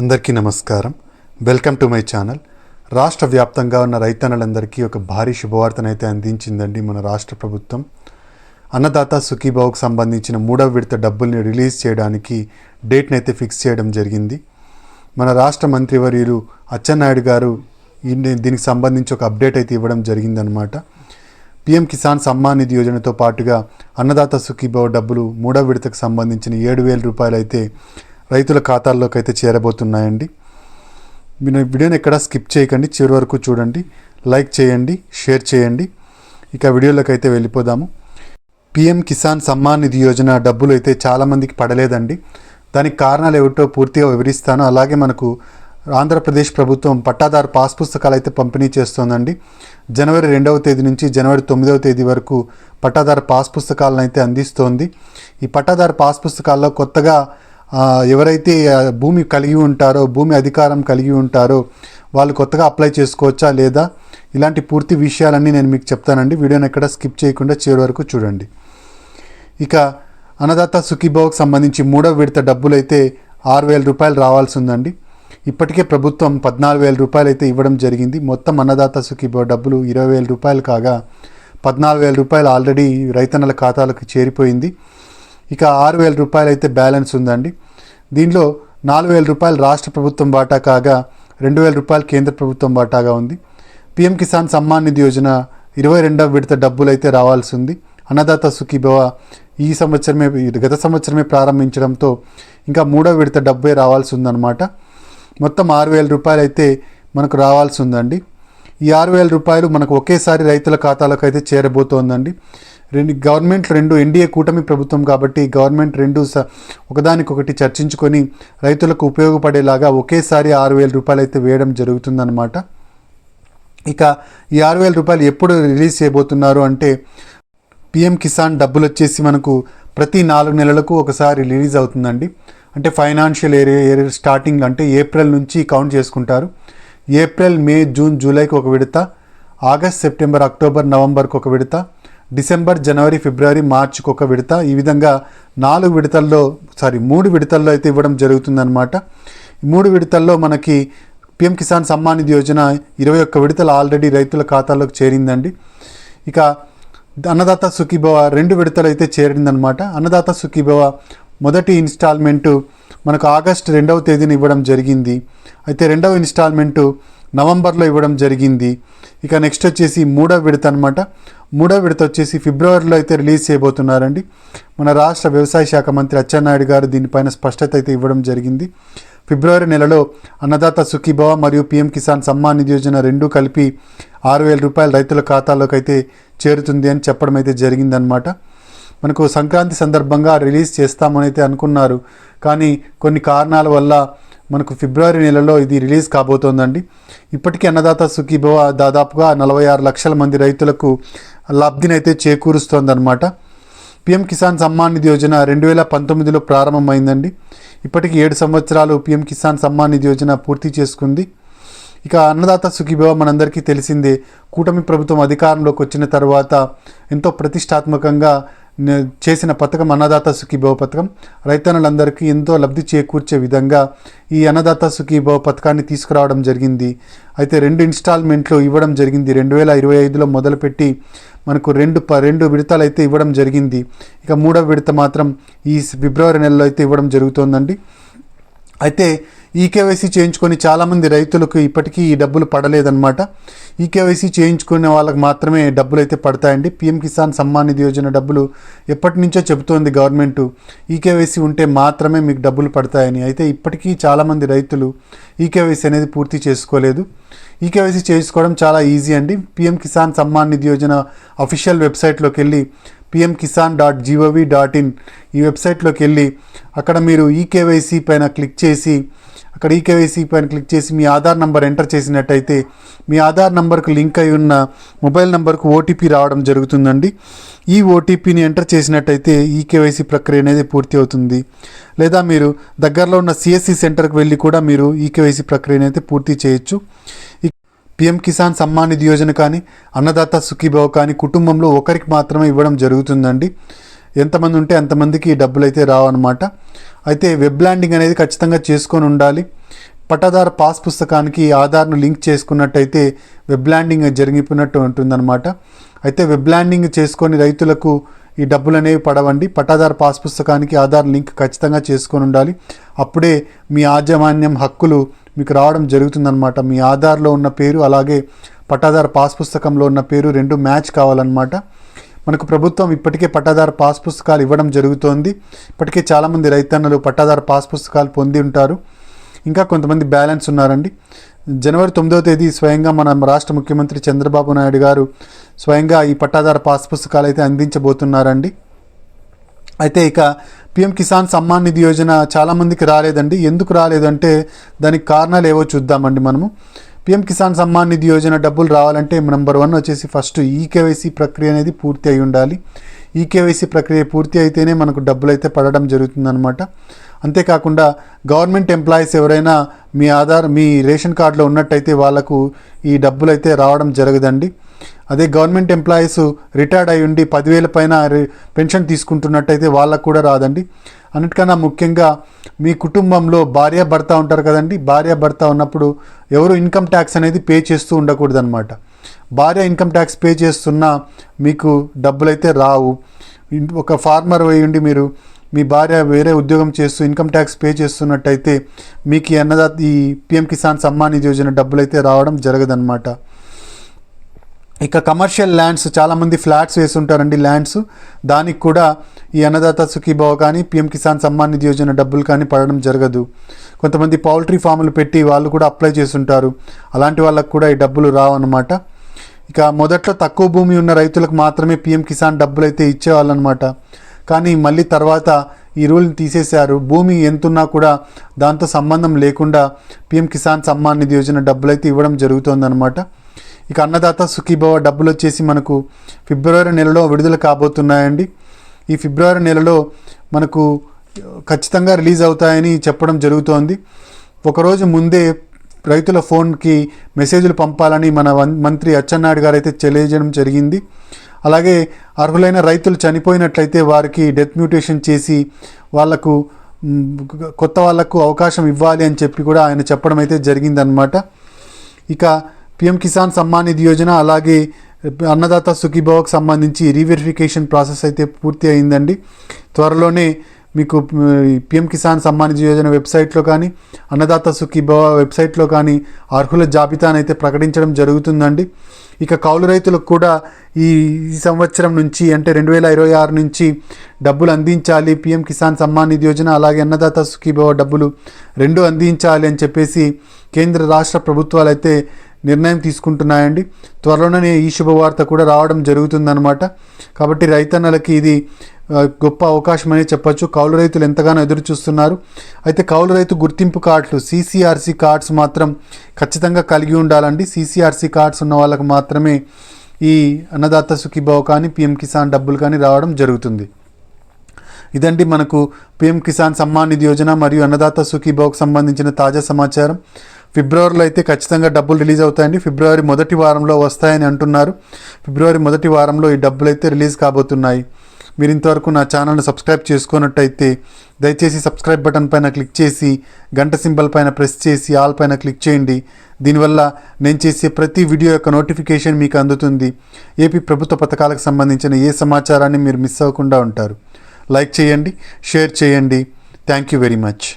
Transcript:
అందరికీ నమస్కారం. Welcome to my channel రాష్ట్ర వ్యాప్తంగా ఉన్న రైతన్నలందరికీ ఒక భారీ శుభవార్తనైతే అందించిందండి మన రాష్ట్ర ప్రభుత్వం. అన్నదాత సుఖీబావుకు సంబంధించిన మూడవ విడత డబ్బుల్ని రిలీజ్ చేయడానికి డేట్ని అయితే ఫిక్స్ చేయడం జరిగింది. మన రాష్ట్ర మంత్రివర్యులు అచ్చెన్నాయుడు గారు దీనికి సంబంధించి ఒక అప్డేట్ అయితే ఇవ్వడం జరిగిందనమాట పీఎం కిసాన్ సమ్మాన్ నిధి యోజనతో పాటుగా అన్నదాత సుఖీభావ డబ్బులు మూడో విడతకు సంబంధించిన ఏడు వేల రూపాయలు అయితే రైతుల ఖాతాల్లోకి అయితే చేరబోతున్నాయండి. మీరు వీడియోని ఎక్కడ స్కిప్ చేయకండి చివరి వరకు చూడండి లైక్ చేయండి షేర్ చేయండి. ఇక వీడియోలోకి అయితే వెళ్ళిపోదాము. పిఎం కిసాన్ సమ్మాన్ నిధి యోజన డబ్బులు అయితే చాలామందికి పడలేదండి. దానికి కారణాలు ఏమిటో పూర్తిగా వివరిస్తాను. అలాగే మనకు ఆంధ్రప్రదేశ్ ప్రభుత్వం పట్టాదారు పాస్ పుస్తకాలు అయితే పంపిణీ చేస్తోందండి. జనవరి రెండవ తేదీ నుంచి జనవరి తొమ్మిదవ తేదీ వరకు పట్టాదారు పాస్ పుస్తకాలను అయితే అందిస్తోంది. ఈ పట్టాదారు పాస్ పుస్తకాల్లో కొత్తగా ఎవరైతే భూమి కలిగి ఉంటారో భూమి అధికారం కలిగి ఉంటారో వాళ్ళు కొత్తగా అప్లై చేసుకోవచ్చా లేదా? ఇలాంటి పూర్తి విషయాలన్నీ నేను మీకు చెప్తానండి. వీడియోని ఎక్కడ స్కిప్ చేయకుండా చివరి వరకు చూడండి. ఇక అన్నదాత సుఖీభావకు సంబంధించి మూడవ విడత డబ్బులు అయితే ఆరు వేల రూపాయలు రావాల్సి ఉందండి ఇప్పటికే ప్రభుత్వం పద్నాలుగు వేల రూపాయలు అయితే ఇవ్వడం జరిగింది. మొత్తం అన్నదాత సుఖీభావ డబ్బులు ఇరవై వేల రూపాయలు కాగా పద్నాలుగు వేల రూపాయలు ఆల్రెడీ రైతన్నల ఖాతాలకు చేరిపోయింది. ఇక ఆరు వేల రూపాయలు అయితే బ్యాలెన్స్ ఉందండి. దీనిలో నాలుగు వేల రూపాయలు రాష్ట్ర ప్రభుత్వం వాటా కాగా రెండు వేల రూపాయలు కేంద్ర ప్రభుత్వం వాటాగా ఉంది. పిఎం కిసాన్ సమ్మాన్ నిధి యోజన ఇరవై రెండవ విడత డబ్బులు అయితే రావాల్సి ఉంది. అన్నదాత సుఖీభవ ఈ సంవత్సరమే గత సంవత్సరమే ప్రారంభించడంతో ఇంకా మూడో విడత డబ్బే రావాల్సి ఉందన్నమాట. మొత్తం ఆరు వేల రూపాయలు అయితే మనకు రావాల్సి ఉందండి. ఈ ఆరు వేల రూపాయలు మనకు ఒకేసారి రైతుల ఖాతాలకు అయితే చేరబోతోందండి. రెండు గవర్నమెంట్ రెండు ఎన్డీఏ కూటమి ప్రభుత్వం కాబట్టి గవర్నమెంట్ రెండు స ఒకదానికొకటి చర్చించుకొని రైతులకు ఉపయోగపడేలాగా ఒకేసారి ఆరు వేల రూపాయలు అయితే వేయడం జరుగుతుందన్నమాట. ఇక ఈ ఆరు వేల రూపాయలు ఎప్పుడు రిలీజ్ చేయబోతున్నారు అంటే పిఎం కిసాన్ డబ్బులు వచ్చేసి మనకు ప్రతి నాలుగు నెలలకు ఒకసారి రిలీజ్ అవుతుందండి. అంటే ఫైనాన్షియల్ ఏరియా ఏరియా స్టార్టింగ్ అంటే ఏప్రిల్ నుంచి కౌంట్ చేసుకుంటారు. ఏప్రిల్ మే జూన్ జూలైకి ఒక విడత ఆగస్ట్ సెప్టెంబర్ అక్టోబర్ నవంబర్కి ఒక విడత డిసెంబర్ జనవరి ఫిబ్రవరి మార్చికి ఒక విడత. ఈ విధంగా నాలుగు విడతల్లో సారీ మూడు విడతల్లో అయితే ఇవ్వడం జరుగుతుందన్నమాట. మూడు విడతల్లో మనకి పిఎం కిసాన్ సమ్మాన్ నిధి యోజన ఇరవై ఒక్క విడతలు ఆల్రెడీ రైతుల ఖాతాలోకి చేరిందండి. ఇక అన్నదాత సుఖీభవ రెండు విడతలు అయితే చేరిందనమాట అన్నదాత సుఖీభవ మొదటి ఇన్స్టాల్మెంటు మనకు ఆగస్ట్ రెండవ తేదీన ఇవ్వడం జరిగింది. అయితే రెండవ ఇన్స్టాల్మెంటు నవంబర్లో ఇవ్వడం జరిగింది. ఇక నెక్స్ట్ వచ్చేసి మూడో విడత అనమాట మూడో విడత వచ్చేసి ఫిబ్రవరిలో అయితే రిలీజ్ చేయబోతున్నారండి. మన రాష్ట్ర వ్యవసాయ శాఖ మంత్రి అచ్చెన్నాయుడు గారు దీనిపైన స్పష్టత అయితే ఇవ్వడం జరిగింది. ఫిబ్రవరి నెలలో అన్నదాత సుఖీభవ మరియు పిఎం కిసాన్ సమ్మాన్ నిధి యోజన రెండూ కలిపి ఆరు వేల రూపాయలు రైతుల ఖాతాలోకి అయితే చేరుతుంది అని చెప్పడం అయితే జరిగిందనమాట మనకు సంక్రాంతి సందర్భంగా రిలీజ్ చేస్తామని అయితే అనుకున్నారు. కానీ కొన్ని కారణాల వల్ల మనకు ఫిబ్రవరి నెలలో ఇది రిలీజ్ కాబోతోందండి. ఇప్పటికీ అన్నదాత సుఖీభవ దాదాపుగా నలభై ఆరు లక్షల మంది రైతులకు లబ్ధినైతే చేకూరుస్తోందన్నమాట. పిఎం కిసాన్ సమ్మాన్ నిధి యోజన రెండు వేల పంతొమ్మిదిలో ప్రారంభమైందండి. ఇప్పటికి ఏడు సంవత్సరాలు పిఎం కిసాన్ సమ్మాన్ నిధి యోజన పూర్తి చేసుకుంది. ఇక అన్నదాత సుఖీభవ మనందరికీ తెలిసిందే కూటమి ప్రభుత్వం అధికారంలోకి వచ్చిన తర్వాత ఎంతో ప్రతిష్టాత్మకంగా చేసిన పథకం అన్నదాత సుఖీభవ పథకం. రైతన్నులందరికీ ఎంతో లబ్ధి చేకూర్చే విధంగా ఈ అన్నదాత సుఖీభవ పథకాన్ని తీసుకురావడం జరిగింది. అయితే రెండు ఇన్స్టాల్మెంట్లు ఇవ్వడం జరిగింది. రెండు వేల ఇరవై ఐదులో మొదలుపెట్టి మనకు రెండు ప రెండు విడతలు అయితే ఇవ్వడం జరిగింది. ఇక మూడవ విడత మాత్రం ఈ ఫిబ్రవరి నెలలో అయితే ఇవ్వడం జరుగుతోందండి. అయితే ఈకేవైసీ చేయించుకొని చాలామంది రైతులకు ఇప్పటికీ ఈ డబ్బులు పడలేదన్నమాట. ఈకేవైసీ చేయించుకునే వాళ్ళకి మాత్రమే డబ్బులు అయితే పడతాయండి. పిఎం కిసాన్ సమ్మాన్ నిధి యోజన డబ్బులు ఎప్పటి నుంచో చెబుతోంది గవర్నమెంట్. ఈకేవైసీ ఉంటే మాత్రమే మీకు డబ్బులు పడతాయని. అయితే ఇప్పటికీ చాలామంది రైతులు ఈకేవైసీ అనేది పూర్తి చేసుకోలేదు. ఈకేవైసీ చేసుకోవడం చాలా ఈజీ అండి. పిఎం కిసాన్ సమ్మాన్ నిధి యోజన అఫీషియల్ వెబ్సైట్లోకి వెళ్ళి PM Kisan dot G O V dot in ఈ వెబ్సైట్లోకి వెళ్ళి అక్కడ మీరు ఈకేవైసీ పైన క్లిక్ చేసి అక్కడ ఈకేవైసీ పైన క్లిక్ చేసి మీ ఆధార్ నంబర్ ఎంటర్ చేసినట్టయితే మీ ఆధార్ నంబర్కు లింక్ అయి ఉన్న మొబైల్ నంబర్కు ఓటీపీ రావడం జరుగుతుందండి. ఈ ఓటీపీని ఎంటర్ చేసినట్టయితే ఈకేవైసీ ప్రక్రియ అనేది పూర్తి అవుతుంది. లేదా మీరు దగ్గరలో ఉన్న సిఎస్సి సెంటర్కి వెళ్ళి కూడా మీరు ఈకేవైసీ ప్రక్రియను అయితే పూర్తి చేయొచ్చు. పిఎం కిసాన్ సమ్మాన్ నిధి యోజన కానీ అన్నదాత సుఖీభావ్ కానీ కుటుంబంలో ఒకరికి మాత్రమే ఇవ్వడం జరుగుతుందండి. ఎంతమంది ఉంటే అంతమందికి డబ్బులు అయితే రావన్నమాట. అయితే వెబ్ ల్యాండింగ్ అనేది ఖచ్చితంగా చేసుకొని ఉండాలి. పట్టాదారు పాస్ పుస్తకానికి ఆధార్ను లింక్ చేసుకున్నట్టయితే వెబ్ ల్యాండింగ్ జరిగిపోయినట్టు ఉంటుందన్నమాట. అయితే వెబ్ ల్యాండింగ్ చేసుకొని రైతులకు ఈ డబ్బులు అనేవి పడవండి. పట్టాదారు పాస్ పుస్తకానికి ఆధార్ లింక్ ఖచ్చితంగా చేసుకొని ఉండాలి. అప్పుడే మీ యాజమాన్యం హక్కులు మీకు రావడం జరుగుతుందన్నమాట. మీ ఆధార్లో ఉన్న పేరు అలాగే పట్టాదారు పాస్ పుస్తకంలో ఉన్న పేరు రెండు మ్యాచ్ కావాలన్నమాట. మనకు ప్రభుత్వం ఇప్పటికే పట్టాదారు పాస్ పుస్తకాలు ఇవ్వడం జరుగుతోంది. ఇప్పటికే చాలామంది రైతన్నలు పట్టాదారు పాస్ పుస్తకాలు పొంది ఉంటారు. ఇంకా కొంతమంది బ్యాలెన్స్ ఉన్నారండి. జనవరి తొమ్మిదవ తేదీ స్వయంగా మన రాష్ట్ర ముఖ్యమంత్రి చంద్రబాబు నాయుడు గారు స్వయంగా ఈ పట్టాదారు పాస్ పుస్తకాలు అయితే అందించబోతున్నారండి. అయితే ఇక పిఎం కిసాన్ సమ్మాన్ నిధి యోజన చాలామందికి రాలేదండి. ఎందుకు రాలేదంటే దానికి కారణాలు ఏవో చూద్దామండి మనము. పిఎం కిసాన్ సమ్మాన్ నిధి యోజన డబ్బులు రావాలంటే నెంబర్ వన్ వచ్చేసి ఫస్ట్ ఈకేవైసీ ప్రక్రియ అనేది పూర్తి అయి ఉండాలి. ఈకేవైసీ ప్రక్రియ పూర్తి అయితేనే మనకు డబ్బులు అయితే పడడం జరుగుతుందన్నమాట. అంతేకాకుండా గవర్నమెంట్ ఎంప్లాయీస్ ఎవరైనా మీ ఆధార్ మీ రేషన్ కార్డులో ఉన్నట్టయితే వాళ్ళకు ఈ డబ్బులు అయితే రావడం జరగదండి. అదే గవర్నమెంట్ ఎంప్లాయీస్ రిటైర్డ్ అయి ఉండి పదివేల పైన పెన్షన్ తీసుకుంటున్నట్టయితే వాళ్ళకు కూడా రాదండి. అన్నిటికన్నా ముఖ్యంగా మీ కుటుంబంలో భార్య భర్త ఉంటారు కదండి. భార్య భర్త ఉన్నప్పుడు ఎవరు ఇన్కమ్ ట్యాక్స్ అనేది పే చేస్తూ ఉండకూడదనమాట భార్య ఇన్కమ్ ట్యాక్స్ పే చేస్తున్నా మీకు డబ్బులైతే రావు. ఒక ఫార్మర్ అయి ఉండి మీరు మీ భార్య వేరే ఉద్యోగం చేస్తూ ఇన్కమ్ ట్యాక్స్ పే చేస్తున్నట్టయితే మీకు అన్నదా ఈ పిఎం కిసాన్ సమ్మాన్ నిధి యోజన డబ్బులు అయితే రావడం జరగదన్నమాట. ఇక కమర్షియల్ ల్యాండ్స్ చాలామంది ఫ్లాట్స్ వేసి ఉంటారండి ల్యాండ్స్. దానికి కూడా ఈ అన్నదాత సుఖీభావ కానీ పిఎం కిసాన్ సమ్మాన్ నిధి యోజన డబ్బులు కానీ పడడం జరగదు. కొంతమంది పౌల్ట్రీ ఫామ్లు పెట్టి వాళ్ళు కూడా అప్లై చేస్తుంటారు. అలాంటి వాళ్ళకు కూడా ఈ డబ్బులు రావన్నమాట. ఇక మొదట్లో తక్కువ భూమి ఉన్న రైతులకు మాత్రమే పిఎం కిసాన్ డబ్బులు అయితే ఇచ్చేవాళ్ళనమాట కానీ మళ్ళీ తర్వాత ఈ రూల్ని తీసేశారు. భూమి ఎంతున్నా కూడా దాంతో సంబంధం లేకుండా పిఎం కిసాన్ సమ్మాన్ నిధి యోజన డబ్బులు అయితే ఇవ్వడం జరుగుతుందన్నమాట. ఇక అన్నదాత సుఖీభవ డబ్బులు వచ్చేసి మనకు ఫిబ్రవరి నెలలో విడుదల కాబోతున్నాయండి. ఈ ఫిబ్రవరి నెలలో మనకు ఖచ్చితంగా రిలీజ్ అవుతాయని చెప్పడం జరుగుతోంది. ఒకరోజు ముందే రైతుల ఫోన్కి మెసేజ్లు పంపాలని మన మంత్రి అచ్చెన్నాయుడు గారు అయితే తెలియజేయడం జరిగింది. అలాగే అర్హులైన రైతులు చనిపోయినట్లయితే వారికి డెత్ మ్యూటేషన్ చేసి వాళ్ళకు కొత్త వాళ్ళకు అవకాశం ఇవ్వాలి అని చెప్పి కూడా ఆయన చెప్పడం అయితే జరిగిందనమాట ఇక పిఎం కిసాన్ సమ్మాన్ నిధి యోజన అలాగే అన్నదాత సుఖీభావకు సంబంధించి రీవెరిఫికేషన్ ప్రాసెస్ అయితే పూర్తి అయిందండి. త్వరలోనే మీకు పిఎం కిసాన్ సమ్మాన్ నిధి యోజన వెబ్సైట్లో కానీ అన్నదాత సుఖీభావ వెబ్సైట్లో కానీ అర్హుల జాబితాను అయితే ప్రకటించడం జరుగుతుందండి. ఇక కౌలు రైతులకు కూడా ఈ ఈ సంవత్సరం నుంచి అంటే రెండు వేల ఇరవై ఆరు నుంచి డబ్బులు అందించాలి. పిఎం కిసాన్ సమ్మాన్ నిధి యోజన అలాగే అన్నదాత సుఖీభావ డబ్బులు రెండు అందించాలి అని చెప్పేసి కేంద్ర రాష్ట్ర ప్రభుత్వాలు అయితే నిర్ణయం తీసుకుంటున్నాయండి. త్వరలోనే ఈ శుభవార్త కూడా రావడం జరుగుతుందన్నమాట. కాబట్టి రైతన్నలకి ఇది గొప్ప అవకాశం అనే చెప్పచ్చు. కౌలు రైతులు ఎంతగానో ఎదురు చూస్తున్నారు. అయితే కౌలు రైతు గుర్తింపు కార్డులు సీసీఆర్సీ కార్డ్స్ మాత్రం ఖచ్చితంగా కలిగి ఉండాలండి. సీసీఆర్సీ కార్డ్స్ ఉన్న వాళ్ళకి మాత్రమే ఈ అన్నదాత సుఖీభావ కానీ పిఎం కిసాన్ డబ్బులు కానీ రావడం జరుగుతుంది. ఇదండి మనకు పిఎం కిసాన్ సమ్మాన్ నిధి యోజన మరియు అన్నదాత సుఖీభావకు సంబంధించిన తాజా సమాచారం. ఫిబ్రవరిలో అయితే ఖచ్చితంగా డబ్బులు రిలీజ్ అవుతాయండి. ఫిబ్రవరి మొదటి వారంలో వస్తాయని అంటున్నారు. ఫిబ్రవరి మొదటి వారంలో ఈ డబ్బులు అయితే రిలీజ్ కాబోతున్నాయి. మీరు ఇంతవరకు నా ఛానల్ను సబ్స్క్రైబ్ చేసుకున్నట్టయితే దయచేసి సబ్స్క్రైబ్ బటన్ పైన క్లిక్ చేసి గంట సింబల్ పైన ప్రెస్ చేసి ఆల్ పైన క్లిక్ చేయండి. దీనివల్ల నేను చేసే ప్రతి వీడియో యొక్క నోటిఫికేషన్ మీకు అందుతుంది. ఏపీ ప్రభుత్వ పథకాలకు సంబంధించిన ఏ సమాచారాన్ని మీరు మిస్ అవ్వకుండా ఉంటారు. లైక్ చేయండి షేర్ చేయండి. Thank you very much.